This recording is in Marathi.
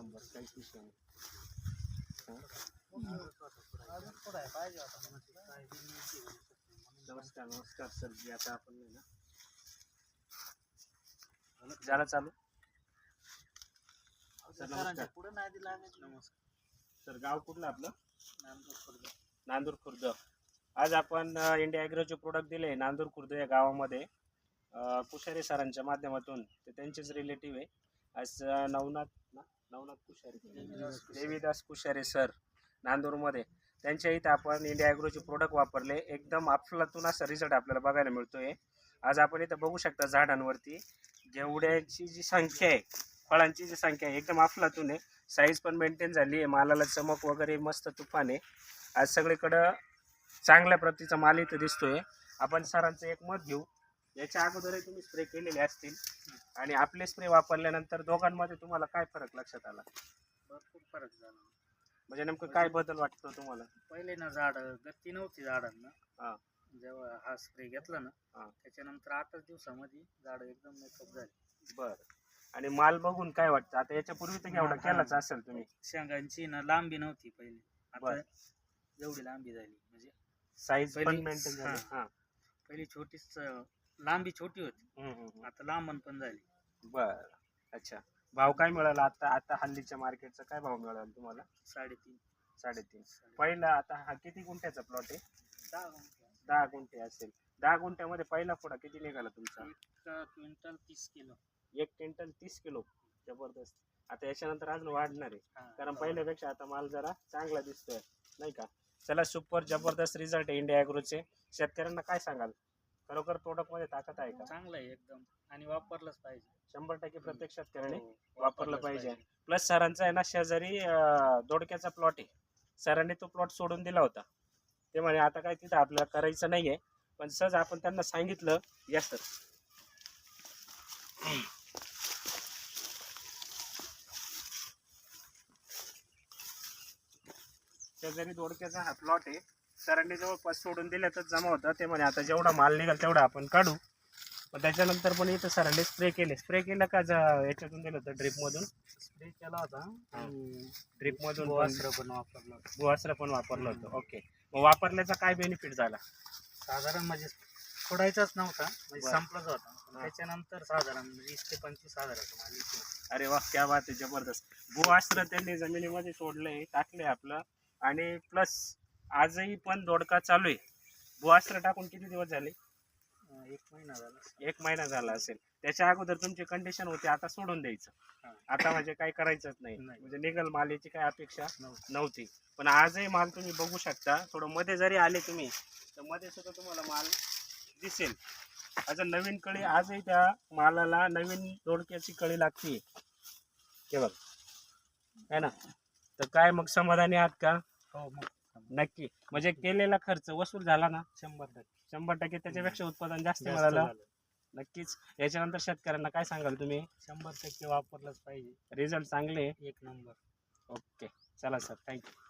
नंबर काहीच विषय नाही. नमस्कार नमस्कार सर जी आता आपण नाही ना? झालं चालू? सर नमस्कार. पुढे नाही दिला नमस्कार. सर गाव कुठलं आपलं? नांदूर खुर्द. आज आपण इंडिया ॲग्रोचे प्रोडक्ट दिले नांदूर खुर्द या गावामध्ये. कुशारे सरांच्या माध्यमातून ते त्यांचेच रिलेटिव्ह आहे. आज नवनाथ ना? नवनाथ कुशारे. देवीदास कुशारे. सर नांदूरमध्ये. त्यांच्या इथं आपण इंडिया ॲग्रोचे प्रोडक्ट वापरले. एकदम अफलातून असा रिझल्ट आपल्याला बघायला मिळतोय. आज आपण इथं बघू शकता झाडांवरती. घेवड्याची जी संख्या आहे फळांची जी संख्या आहे एकदम अफलातून आहे. साईज पण मेंटेन झाली आहे. मालाला चमक वगैरे मस्त तुफान आहे. आज सगळीकडं चांगल्या प्रतीचा माल इथं दिसतोय. आपण सरांचं एक मत घेऊ. याच्या अगोदरही तुम्ही स्प्रे केलेले असतील. आणि आपले स्प्रे वापरल्यानंतर दोघांमध्ये तुम्हाला काय फरक लक्षात आला? भरपूर फरक झाला. म्हणजे नेमकं काय बदल वाटतो तुम्हाला? पहिले ना झाड गती नव्हती झाडांना. हा. जेव्हा हा स्प्रे घेतला ना. त्याच्यानंतर आठच दिवसामध्ये झाड एकदम मेकअप झाली. बर. आणि माल बघून काय वाटतं? आता याच्या पूर्वी तर एवढा. केलाच असेल तुम्ही. शेंगांची ना लांबी नव्हती पहिले. आता बर. एवढी लांबी झाली. म्हणजे साईज पण पहिली- मेंटेन झाली. हा. हा पहिली छोटीच अं, लांबी छोटी होती. हम्म. आता लांबण पण झाली. बर. अच्छा. भाव काय मिळाला आता? आता हल्लीच्या मार्केटचा काय भाव मिळाला तुम्हाला? साडेतीन. साडेतीन. साडे- पहिला आता हा किती गुंठ्याचा प्लॉट आहे? दहा गुंठे. दहा गुंठे असेल. दहा गुंठ्यामध्ये पहिला फोडा किती निघाला तुमचा? एक क्विंटल तीस किलो. एक क्विंटल तीस किलो. जबरदस्त. आता याच्यानंतर अजून वाढणार आहे. हा. कारण पहिल्यापेक्षा आता माल जरा चांगला दिसतोय. नाही का? चला सुपर जबरदस्त रिझल्ट आहे इंडिया ॲग्रोचे शेतकऱ्यांना काय सांगाल? खरोखर प्रोडक्टमध्ये ताकद आहे का? चांगलं आहे एकदम. आणि वापरलंच पाहिजे. शंभर टक्के प्रत्येक शेतकऱ्याने हो, वापरलं वापरलंच पाहिजे. प्लस सरांचा आहे ना शेजारी अं, दोडक्याचा प्लॉट आहे. सरांनी तो प्लॉट सोडून दिला होता. ते म्हणे आता काय तिथं आपल्याला करायचं नाहीये. पण सहज आपण त्यांना सांगितलं या सर. शेजारी दोडक्याचा हा प्लॉट आहे. सरांनी जवळपास सोडून दिले तर जमा होता. ते म्हणे आता जेवढा माल निघाल तेवढा आपण काढू. पण त्याच्यानंतर पण इथं सरांनी स्प्रे केले. स्प्रे केलं का याच्यातून दिलं होतं ड्रिपमधून स्प्रे केला होता. ड्रिपमधून गोवास्त्र पण वापरलं होतं. भुवास्त्र पण वापरलं होतं. ओके मग वापरल्याचा काय बेनिफिट झाला? साधारण म्हणजे सोडायचाच नव्हता. म्हणजे. संपलाच होता. त्याच्यानंतर साधारण वीस ते पंचवीस इथे. अरे वा क्या बात आहे जबरदस्त. भुवास्त्र त्यांनी जमिनीमध्ये सोडलंय टाकलंय आपलं. आणि प्लस आजही पण दोडका चालू आहे. भुवास्त्र टाकून किती दिवस झाले? एक महिना झाला. एक महिना झाला असेल. त्याच्या अगोदर तुमची कंडिशन होती आता सोडून द्यायचं. आता म्हणजे काही करायचंच नाही. नाही. म्हणजे निघल माल याची काय अपेक्षा नव्हतं. पण आजही माल तुम्ही बघू शकता. थोडं मध्ये जरी आले तुम्ही तर मध्ये सुद्धा तुम्हाला माल दिसेल. आता नवीन कळी आजही त्या मालाला नवीन दोडक्याची कळी लागते बघ. है ना? तर काय मग समाधानी आहात का? हो मग नक्की. म्हणजे केलेला खर्च वसूल झाला ना? शंभर टक्के. शंभर टक्के त्याच्यापेक्षा उत्पादन जास्त जास्त मिळालं. झालं. नक्कीच. याच्यानंतर शेतकऱ्यांना काय सांगाल तुम्ही? शंभर टक्के वापरलंच पाहिजे. रिझल्ट चांगले एक नंबर. ओके. चला सर. Thank you